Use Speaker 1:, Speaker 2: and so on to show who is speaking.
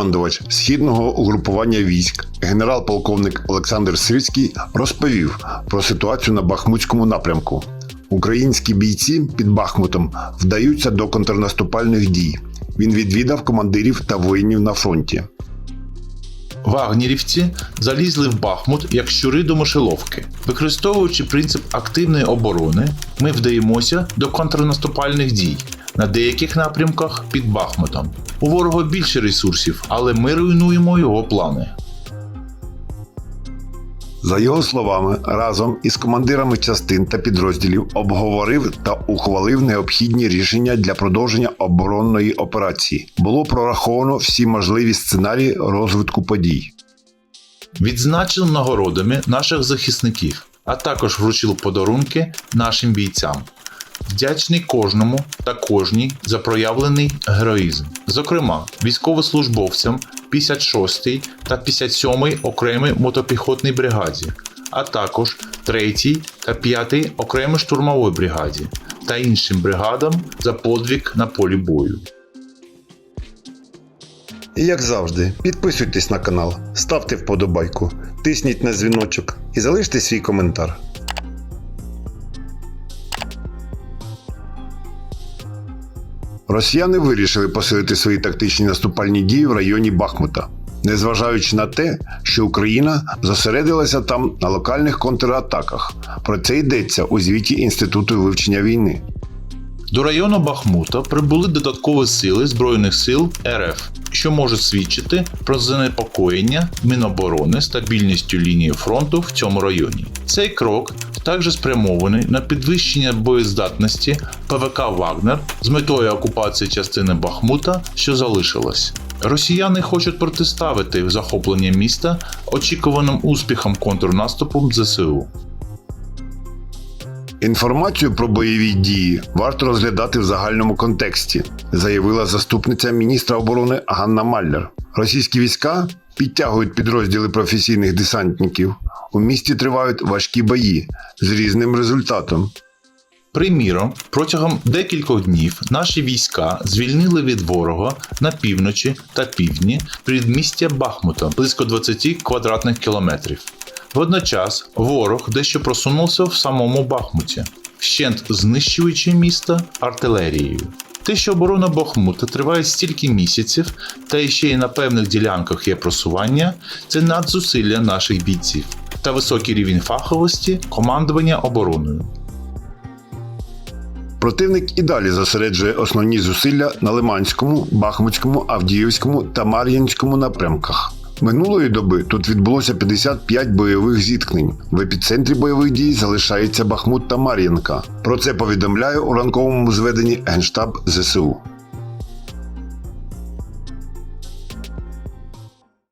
Speaker 1: Командувач східного угрупування військ, генерал-полковник Олександр Сирський розповів про ситуацію на Бахмутському напрямку. Українські бійці під Бахмутом вдаються до контрнаступальних дій. Він відвідав командирів та воїнів на фронті.
Speaker 2: Вагнерівці залізли в Бахмут як щури до мишеловки. Використовуючи принцип активної оборони, ми вдаємося до контрнаступальних дій на деяких напрямках під Бахмутом. У ворога більше ресурсів, але ми руйнуємо його плани.
Speaker 1: За його словами, разом із командирами частин та підрозділів обговорив та ухвалив необхідні рішення для продовження оборонної операції. Було прораховано всі можливі сценарії розвитку подій.
Speaker 2: Відзначив нагородами наших захисників, а також вручив подарунки нашим бійцям. Вдячний кожному та кожній за проявлений героїзм, зокрема військовослужбовцям 56-й та 57-й окремій мотопіхотній бригаді, а також 3-й та 5-й окремій штурмовій бригаді та іншим бригадам за подвиг на полі бою.
Speaker 1: І як завжди, підписуйтесь на канал, ставте вподобайку, тисніть на дзвіночок і залиште свій коментар. Росіяни вирішили посилити свої тактичні наступальні дії в районі Бахмута, незважаючи на те, що Україна зосередилася там на локальних контратаках. Про це йдеться у звіті Інституту вивчення війни.
Speaker 2: До району Бахмута прибули додаткові сили Збройних сил РФ, що може свідчити про занепокоєння Міноборони стабільністю лінії фронту в цьому районі. Цей крок також спрямований на підвищення боєздатності ПВК Вагнер з метою окупації частини Бахмута, що залишилась. Росіяни хочуть протиставити захоплення міста очікуваним успіхам контрнаступу ЗСУ.
Speaker 1: Інформацію про бойові дії варто розглядати в загальному контексті, заявила заступниця міністра оборони Ганна Маллер. Російські війська підтягують підрозділи професійних десантників. У місті тривають важкі бої з різним результатом.
Speaker 2: Приміром, протягом декількох днів наші війська звільнили від ворога на півночі та півдні передмістя Бахмута близько 20 квадратних кілометрів. Водночас ворог дещо просунувся в самому Бахмуті, вщент знищуючи місто артилерією. Те, що оборона Бахмута триває стільки місяців, та ще й на певних ділянках є просування, це надзусилля наших бійців та високий рівень фаховості командування обороною.
Speaker 1: Противник і далі зосереджує основні зусилля на Лиманському, Бахмутському, Авдіївському та Мар'їнському напрямках. Минулої доби тут відбулося 55 бойових зіткнень. В епіцентрі бойових дій залишається Бахмут та Мар'їнка. Про це повідомляє у ранковому зведенні Генштаб ЗСУ.